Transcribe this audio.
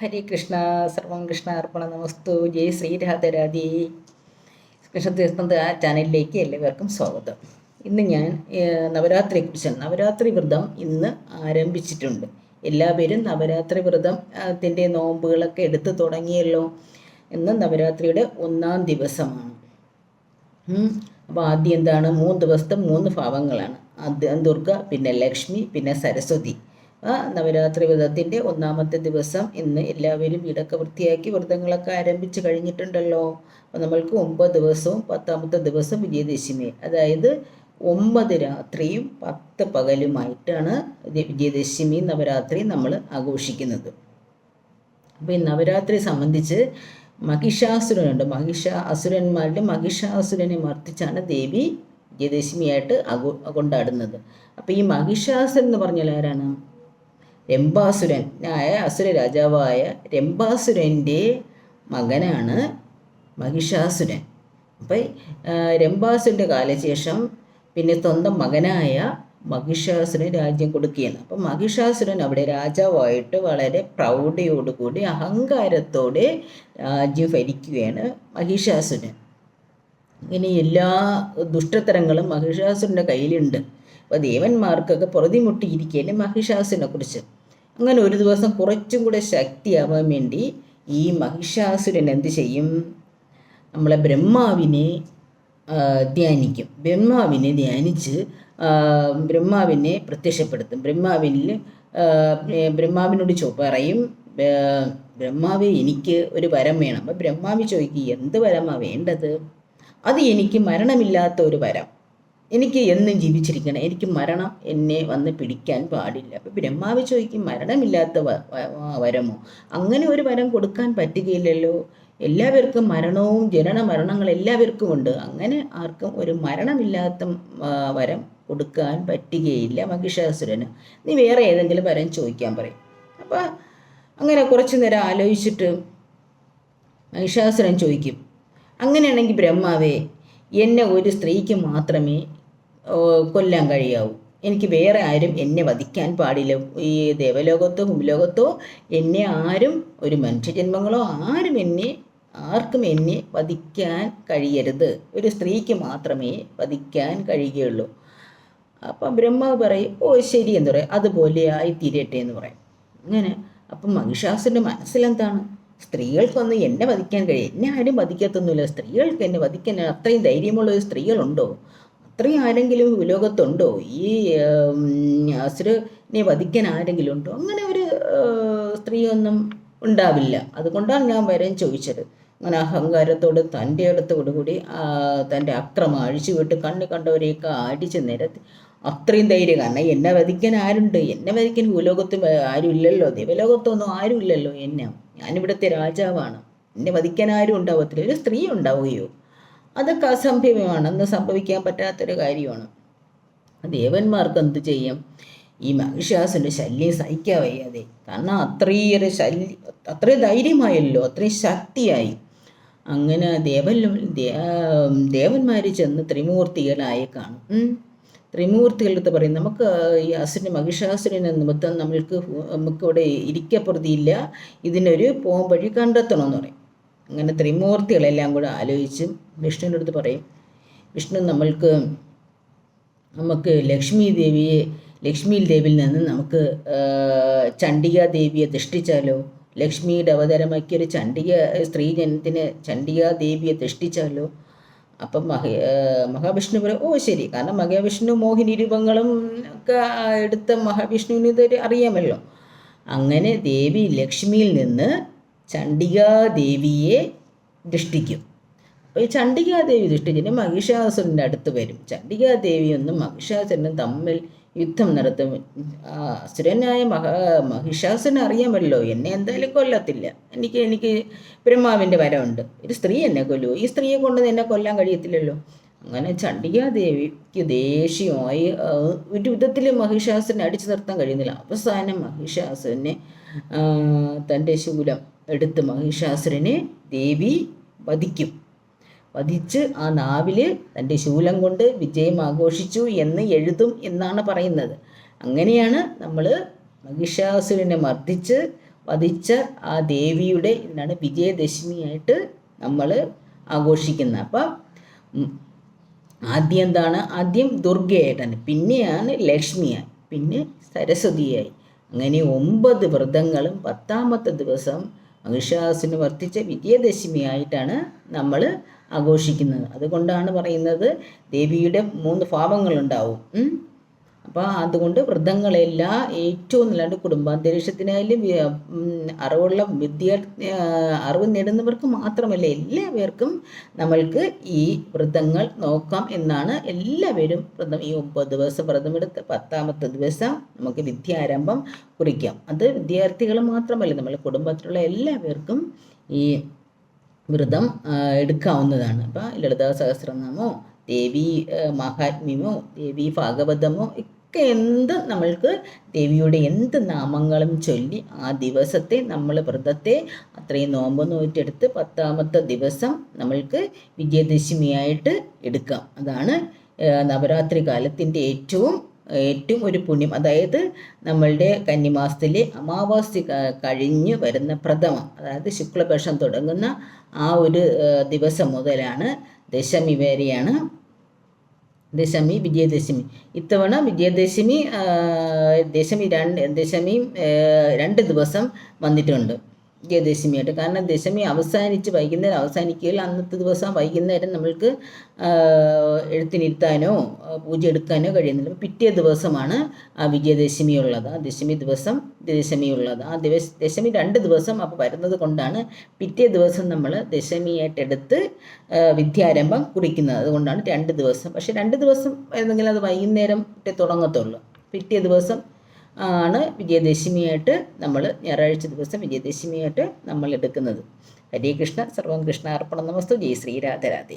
ഹരേ കൃഷ്ണ സർവം കൃഷ്ണ അർപ്പണ നമസ്തു. ജയ് ശ്രീരാധരാധി കൃഷ്ണതീർത്ഥ ആ ചാനലിലേക്ക് എല്ലാവർക്കും സ്വാഗതം. ഇന്ന് ഞാൻ നവരാത്രി നവരാത്രിയെക്കുറിച്ചാണ് നവരാത്രി വ്രതം ഇന്ന് ആരംഭിച്ചിട്ടുണ്ട്. എല്ലാവരും നവരാത്രി വ്രതം അതിന്റെ നോമ്പുകളൊക്കെ എടുത്തു തുടങ്ങിയല്ലോ ഇന്ന് നവരാത്രിയുടെ ഒന്നാം ദിവസമാണ്. അപ്പോൾ ആദ്യം എന്താണ്? മൂന്ന് ദിവസത്തെ മൂന്ന് ഭാവങ്ങളാണ്. ആദ്യം ദുർഗ പിന്നെ ലക്ഷ്മി പിന്നെ സരസ്വതി. ആ നവരാത്രി വ്രതത്തിന്റെ ഒന്നാമത്തെ ദിവസം ഇന്ന് എല്ലാവരും വീടൊക്കെ വൃത്തിയാക്കി വ്രതങ്ങളൊക്കെ ആരംഭിച്ച് കഴിഞ്ഞിട്ടുണ്ടല്ലോ. അപ്പോൾ നമ്മൾക്ക് ഒമ്പത് ദിവസവും പത്താമത്തെ ദിവസം വിജയദശമി അതായത് ഒമ്പത് രാത്രിയും പത്ത് പകലുമായിട്ടാണ് വിജയദശമി നവരാത്രി നമ്മൾ ആഘോഷിക്കുന്നത്. അപ്പോൾ ഈ നവരാത്രി സംബന്ധിച്ച് മഹിഷാസുരനുണ്ട്. മഹിഷ അസുരന്മാരുടെ മഹിഷാസുരനെ മർദ്ദിച്ചാണ് ദേവി വിജയദശമിയായിട്ട് ആഘോ കൊണ്ടാടുന്നത്. അപ്പോൾ ഈ മഹിഷാസുരൻ എന്ന് പറഞ്ഞാൽ ആരാണ്? രംഭാസുരൻ ആയ അസുര രാജാവായ രംഭാസുരന്റെ മകനാണ് മഹിഷാസുരൻ. അപ്പം രംഭാസുരന്റെ കാലശേഷം പിന്നെ സ്വന്തം മകനായ മഹിഷാസുരൻ രാജ്യം കൊടുക്കുകയാണ്. അപ്പം മഹിഷാസുരൻ അവിടെ രാജാവായിട്ട് വളരെ പ്രൗഢയോടുകൂടി അഹങ്കാരത്തോടെ രാജ്യം ഭരിക്കുകയാണ് മഹിഷാസുരൻ. ഇനി എല്ലാ ദുഷ്ടത്തരങ്ങളും മഹിഷാസുരന്റെ കയ്യിലുണ്ട്. അപ്പോൾ ദേവന്മാർക്കൊക്കെ പുറതിമുട്ടിയിരിക്കുകയാണ് മഹിഷാസുരനെ കുറിച്ച്. അങ്ങനെ ഒരു ദിവസം കുറച്ചും കൂടെ ശക്തിയാവാൻ വേണ്ടി ഈ മഹിഷാസുരൻ എന്ത് ചെയ്യും? നമ്മളെ ബ്രഹ്മാവിനെ ധ്യാനിക്കും. ബ്രഹ്മാവിനെ ധ്യാനിച്ച് ബ്രഹ്മാവിനെ പ്രത്യക്ഷപ്പെടുത്തും. ബ്രഹ്മാവിന് ബ്രഹ്മാവിനോട് ചോ പറയും ബ്രഹ്മാവ് എനിക്ക് ഒരു വരം വേണം. അപ്പം ബ്രഹ്മാവി ചോദിക്കും എന്ത് വരമാണ് വേണ്ടത്? അത് എനിക്ക് മരണമില്ലാത്ത ഒരു വരം. എനിക്ക് എന്നും ജീവിച്ചിരിക്കണം. എനിക്ക് മരണം എന്നെ വന്ന് പിടിക്കാൻ പാടില്ല. അപ്പം ബ്രഹ്മാവ് ചോദിക്കും മരണമില്ലാത്ത വരമോ? അങ്ങനെ ഒരു വരം കൊടുക്കാൻ പറ്റുകയില്ലല്ലോ. എല്ലാവർക്കും മരണവും ജനന മരണങ്ങൾ എല്ലാവർക്കും ഉണ്ട്. അങ്ങനെ ആർക്കും ഒരു മരണമില്ലാത്ത വരം കൊടുക്കാൻ പറ്റുകയില്ല മഹിഷാസുരന്. നീ വേറെ ഏതെങ്കിലും വരം ചോദിക്കാൻ പറയും. അപ്പം അങ്ങനെ കുറച്ചു നേരം ആലോചിച്ചിട്ട് മഹിഷാസുരൻ ചോദിക്കും അങ്ങനെയാണെങ്കിൽ ബ്രഹ്മാവേ എന്നെ ഒരു സ്ത്രീക്ക് മാത്രമേ കൊല്ലാൻ കഴിയാവൂ. എനിക്ക് വേറെ ആരും എന്നെ വധിക്കാൻ പാടില്ല. ഈ ദേവലോകത്തോ ഭൂലോകത്തോ എന്നെ ആരും ഒരു മനുഷ്യജന്മങ്ങളോ ആരും എന്നെ ആർക്കും എന്നെ വധിക്കാൻ കഴിയരുത്. ഒരു സ്ത്രീക്ക് മാത്രമേ വധിക്കാൻ കഴിയുകയുള്ളൂ. അപ്പം ബ്രഹ്മാവ് പറയും ഓ ശരി എന്ന് പറയും. അതുപോലെ ആയി തീരട്ടെ എന്ന് പറയും. അങ്ങനെ. അപ്പം മഹിഷാസുരന്റെ മനസ്സിലെന്താണ്? സ്ത്രീകൾക്കൊന്നും എന്നെ വധിക്കാൻ കഴിയും. എന്നെ ആരും വധിക്കത്തൊന്നുമില്ല. സ്ത്രീകൾക്ക് എന്നെ വധിക്കാൻ അത്രയും ധൈര്യമുള്ള ഒരു സ്ത്രീകളുണ്ടോ? അത്രയും ആരെങ്കിലും ലോകത്തുണ്ടോ? ഈ അസുരനെ വധിക്കാൻ ആരെങ്കിലും ഉണ്ടോ? അങ്ങനെ ഒരു സ്ത്രീയൊന്നും ഉണ്ടാവില്ല. അതുകൊണ്ടാണ് ഞാൻ വരെയും ചോദിച്ചത്. അങ്ങനെ അഹങ്കാരത്തോട് തന്റെ അടുത്തോടുകൂടി കൂടി തന്റെ അക്രമം അഴിച്ചുവിട്ട് കണ്ണ് കണ്ടവരെയൊക്കെ അടിച്ച് നിരത്തി അത്രയും ധൈര്യം. കാരണം എന്നെ വധിക്കാൻ ആരുണ്ട്? എന്നെ വധിക്കാൻ ഭൂലോകത്തും ആരുമില്ലല്ലോ? ദേവലോകത്തൊന്നും ആരും ഇല്ലല്ലോ എന്നെ ഞാനിവിടുത്തെ രാജാവാണ്. എന്നെ വധിക്കാൻ ആരും ഉണ്ടാവത്തില്ല. ഒരു സ്ത്രീ ഉണ്ടാവുകയോ? അതൊക്കെ അസംഭവ്യമാണ് അന്ന് സംഭവിക്കാൻ പറ്റാത്തൊരു കാര്യമാണ്. ദേവന്മാർക്ക് എന്ത് ചെയ്യും? ഈ മഹിഷാസുന്റെ ശല്യം സഹിക്കാൻ വയ്യാതെ. കാരണം അത്രയേറെ ശല്യം അത്രയും ധൈര്യമായല്ലോ. അത്രയും ശക്തിയായി. അങ്ങനെ ദേവൻ ദേവന്മാർ ചെന്ന് ത്രിമൂർത്തികളായി കാണും. ത്രിമൂർത്തികളെടുത്ത് പറയും. നമുക്ക് ഈ അസുരൻ മഹിഷാസുരനെ നിമിത്തം നമ്മൾക്ക് നമുക്കിവിടെ ഇരിക്കപ്രതിയില്ല. ഇതിനൊരു പോംവഴി കണ്ടെത്തണമെന്ന് പറയും. അങ്ങനെ ത്രിമൂർത്തികളെല്ലാം കൂടെ ആലോചിച്ച് വിഷ്ണുവിന്റെ അടുത്ത് പറയും വിഷ്ണു നമ്മൾക്ക് നമുക്ക് ലക്ഷ്മി ദേവിയെ ലക്ഷ്മി ദേവിയിൽ നിന്ന് നമുക്ക് ചണ്ഡിക ദേവിയെ ദൃഷ്ടിച്ചാലോ ലക്ഷ്മിയുടെ അവതാരമാക്കിയ ഒരു ചണ്ഡിക സ്ത്രീ ജനത്തിന് ചണ്ഡിക ദേവിയെ ദൃഷ്ടിച്ചാലോ അപ്പം മഹ മഹാവിഷ്ണു പറയും ഓ ശരി. കാരണം മഹാവിഷ്ണു മോഹിനി രൂപങ്ങളും ഒക്കെ എടുത്ത മഹാവിഷ്ണുവിന് ഇതൊരു അറിയാമല്ലോ. അങ്ങനെ ദേവി ലക്ഷ്മിയിൽ നിന്ന് ചണ്ഡികാ ദേവിയെ ദൃഷ്ടിക്കും. അപ്പോൾ ഈ ചണ്ഡികാദേവി ദൃഷ്ടിച്ചിട്ട് മഹിഷാസുരന്റെ അടുത്ത് വരും. ചണ്ഡികാദേവിയൊന്നും മഹിഷാസുരനും തമ്മിൽ യുദ്ധം നടത്തും. അസുരനായ മഹ മഹിഷാസുരൻ അറിയാമല്ലോ എന്നെ എന്തായാലും കൊല്ലത്തില്ല. എനിക്ക് എനിക്ക് ബ്രഹ്മാവിന്റെ വരമുണ്ട് ഒരു സ്ത്രീ എന്നെ കൊല്ലുമോ ഈ സ്ത്രീയെ കൊണ്ട് എന്നെ കൊല്ലാൻ കഴിയത്തില്ലല്ലോ. അങ്ങനെ ചണ്ഡികാദേവിക്ക് ദേഷ്യമായി ഒരു വിധത്തിൽ മഹിഷാസുരനെ അടിച്ചു നിർത്താൻ കഴിയുന്നില്ല. അവസാനം മഹിഷാസുരനെ തന്റെ ശൂലം എടുത്ത് മഹിഷാസുരനെ ദേവി വധിക്കും. വധിച്ച് ആ നാവിൽ തന്റെ ശൂലം കൊണ്ട് വിജയം ആഘോഷിച്ചു എന്ന് എഴുതും എന്നാണ് പറയുന്നത്. അങ്ങനെയാണ് നമ്മൾ മഹിഷാസുരനെ മർദ്ദിച്ച് വധിച്ച ആ ദേവിയുടെ എന്താണ് വിജയദശമിയായിട്ട് നമ്മൾ ആഘോഷിക്കുന്നത്. അപ്പം ആദ്യം എന്താണ്? ആദ്യം ദുർഗയായിട്ടാണ് പിന്നെയാണ് ലക്ഷ്മിയായി പിന്നെ സരസ്വതിയായി. അങ്ങനെ ഒമ്പത് വ്രതങ്ങളും പത്താമത്തെ ദിവസം മഹിഷാസുന് വർത്തിച്ച വിജയദശമിയായിട്ടാണ് നമ്മൾ ആഘോഷിക്കുന്നത് അതുകൊണ്ടാണ് പറയുന്നത് ദേവിയുടെ മൂന്ന് ഭാവങ്ങളുണ്ടാവും. അപ്പോൾ അതുകൊണ്ട് വൃദ്ധങ്ങളെല്ലാം ഏറ്റവും നല്ലാണ്ട് കുടുംബാന്തരീക്ഷത്തിനായാലും അറിവുള്ള ആ, അറിവ് നേടുന്നവർക്ക് മാത്രമല്ല എല്ലാവർക്കും നമ്മൾക്ക് ഈ വ്രതങ്ങൾ നോക്കാം എന്നാണ് എല്ലാവരും വ്രതം ഈ ഒമ്പത് ദിവസം വ്രതമെടുത്ത് പത്താമത്തെ ദിവസം നമുക്ക് വിദ്യാരംഭം കുറിക്കാം. അത് വിദ്യാർത്ഥികൾ മാത്രമല്ല നമ്മൾ കുടുംബത്തിലുള്ള എല്ലാവർക്കും ഈ വ്രതം എടുക്കാവുന്നതാണ്. അപ്പോൾ ലളിതാ സഹസ്രനാമോ ദേവി മഹാത്മ്യമോ ദേവി ഭാഗവതമോ ഒക്കെ എന്ത് നമ്മൾക്ക് ദേവിയുടെ എന്ത് നാമങ്ങളും ചൊല്ലി ആ ദിവസത്തെ നമ്മൾ വ്രതത്തെ അത്രയും നോമ്പ് നോറ്റെടുത്ത് പത്താമത്തെ ദിവസം നമ്മൾക്ക് വിജയദശമിയായിട്ട് എടുക്കാം. അതാണ് നവരാത്രി കാലത്തിന്റെ ഏറ്റവും ഏറ്റവും ഒരു പുണ്യം. അതായത് നമ്മളുടെ കന്നിമാസത്തിലെ അമാവാസി കഴിഞ്ഞ് വരുന്ന പ്രഥമ അതായത് ശുക്ലപക്ഷം തുടങ്ങുന്ന ആ ഒരു ദിവസം മുതലാണ് ദശമി വരെയാണ് ദശമി വിജയദശമി. ഇത്തവണ വിജയദശമി ദശമി രണ്ട് ദശമിയും രണ്ട് ദിവസം വന്നിട്ടുണ്ട്. വിജയദശമിയായിട്ട് കാരണം ദശമി അവസാനിച്ച് വൈകുന്നേരം അവസാനിക്കുകയിൽ അന്നത്തെ ദിവസം വൈകുന്നേരം നമ്മൾക്ക് എഴുത്തിനിരുത്താനോ പൂജ എടുക്കാനോ കഴിയുന്നില്ല. പിറ്റേ ദിവസമാണ് ആ വിജയദശമി ഉള്ളത് ആ ദശമി ദിവസം ദശമി ഉള്ളത് ആ ദിവസ ദശമി രണ്ട് ദിവസം അപ്പോൾ വരുന്നത് കൊണ്ടാണ് പിറ്റേ ദിവസം നമ്മൾ ദശമിയായിട്ടെടുത്ത് വിദ്യാരംഭം കുറിക്കുന്നത്. അതുകൊണ്ടാണ് രണ്ട് ദിവസം. പക്ഷേ രണ്ട് ദിവസം ഏതെങ്കിലും അത് വൈകുന്നേരം തുടങ്ങത്തുള്ളൂ. പിറ്റേ ദിവസം ആണ് വിജയദശമിയായിട്ട് നമ്മൾ ഞായറാഴ്ച ദിവസം വിജയദശമിയായിട്ട് നമ്മൾ എടുക്കുന്നത് ഹരേ കൃഷ്ണ സർവം കൃഷ്ണ അർപ്പണം നമസ്തു. ജയ് ശ്രീ രാധരാധേ